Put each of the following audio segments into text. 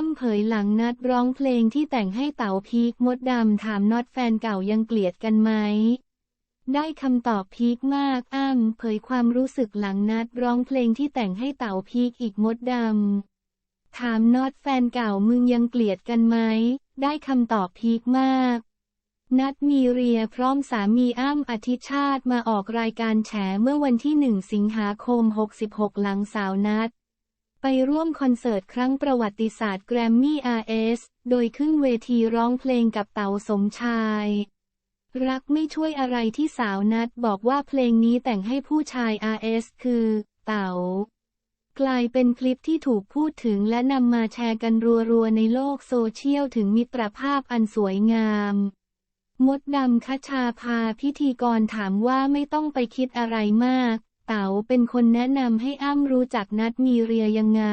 อ้ำเผยหลังนัดร้องเพลงที่แต่งให้เต๋าพีคมดดำถามน็อตแฟนเก่ายังเกลียดกันไหม ได้คำตอบพีคมากอ้ำเผยความรู้สึกหลังนัดร้องเพลงที่แต่งให้เต๋าพีคอีกมดดำถามน็อตแฟนเก่ามึงยังเกลียดกันไหม ได้คำตอบพีคมาก นัดมีเรียพร้อมสามีอ้ำอธิชาติมาออกรายการแฉเมื่อวันที่ 1 สิงหาคม 66 หลังสาวนัด ไปร่วมคอนเสิร์ตครั้งประวัติศาสตร์แกรมมี่ RS โดยขึ้นเวทีร้องเพลงกับเต๋าสมชาย รักไม่ช่วยอะไรที่สาวนัดบอกว่าเพลงนี้แต่งให้ผู้ชาย RS คือ เต๋ากลายเป็นคลิปที่ถูกพูดถึงและนำมาแชร์กันรัวๆในโลกโซเชียลถึงมิตรภาพอันสวยงาม มดดำคชาพาพิธีกรถามว่าไม่ต้องไปคิดอะไรมาก เต๋าเป็นคนแนะนำให้อ้ำรู้จักนัดมีเรียยังไง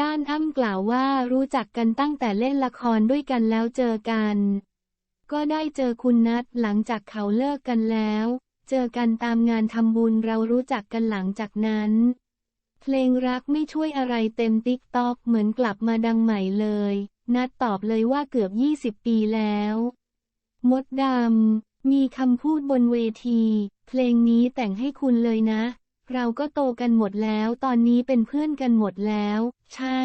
ด้านอ้ำกล่าวว่ารู้จักกันตั้งแต่เล่นละครด้วยกันแล้วเจอกัน ก็ได้เจอคุณนัดหลังจากเขาเลิกกันแล้ว เจอกันตามงานทำบุญเรารู้จักกันหลังจากนั้น เพลงรักไม่ช่วยอะไรเต็มติ๊กต็อกเหมือนกลับมาดังใหม่เลย นัดตอบเลยว่าเกือบ 20 ปีแล้ว มดดำ มีคำพูดบนเวที เพลงนี้แต่งให้คุณเลยนะ เราก็โตกันหมดแล้ว ตอนนี้เป็นเพื่อนกันหมดแล้ว ใช่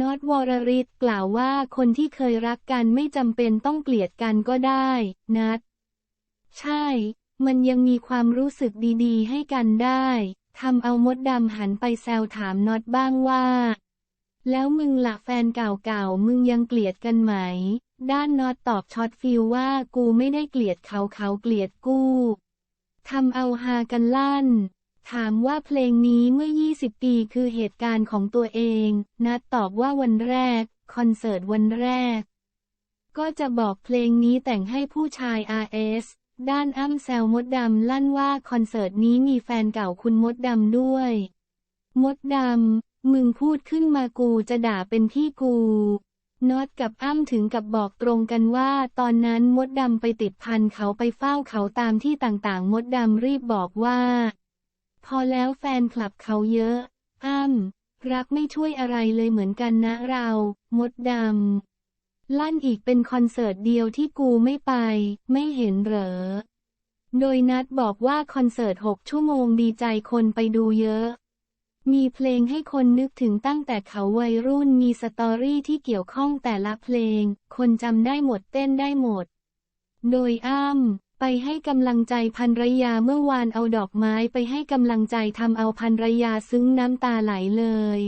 น็อตวรริศกล่าวว่าคนที่เคยรักกันไม่จำเป็นต้องเกลียดกันก็ได้ นัด ใช่ มันยังมีความรู้สึกดีๆ ให้กันได้ทำเอามดดำหันไปแซวถามน็อตบ้างว่า แล้วมึงละแฟนเก่าๆ มึงยังเกลียดกันไหม ด้านนอตตอบช็อตฟิลว่ากูไม่ได้เกลียดเขาเขาเกลียดกูทำเอาฮากันลั่น ถามว่าเพลงนี้เมื่อ 20 ปีคือเหตุการณ์ของตัวเอง นัดตอบว่าวันแรก คอนเสิร์ตวันแรก ก็จะบอกเพลงนี้แต่งให้ผู้ชาย RS ด้านอ้ำแซวมดดำลั่นว่าคอนเสิร์ตนี้มีแฟนเก่าคุณมดดำด้วย มดดำ มึงพูดขึ้นมากูจะด่าเป็นพี่กูน็อตกับอ้ำถึงกับบอกตรงกันว่า ตอนนั้นมดดำไปติดพันเขาไปเฝ้าเขาตามที่ต่างๆ มดดำรีบบอกว่า พอแล้วแฟนคลับเขาเยอะ อ้ำรักไม่ช่วยอะไรเลยเหมือนกันนะเรา มดดำลั่นอีกเป็นคอนเสิร์ตเดียวที่กูไม่ไป ไม่เห็นเหรอ โดยนัดบอกว่าคอนเสิร์ต 6 ชั่วโมงดีใจคนไปดูเยอะ มีเพลงให้คนนึกถึงตั้งแต่เขาวัยรุ่นมีสตอรี่ที่เกี่ยวข้องแต่ละเพลง คนจำได้หมดเต้นได้หมด โดยอ้ำไปให้กำลังใจพันรยาเมื่อวานเอาดอกไม้ไปให้กำลังใจทำเอาพันรยาซึ้งน้ำตาไหลเลย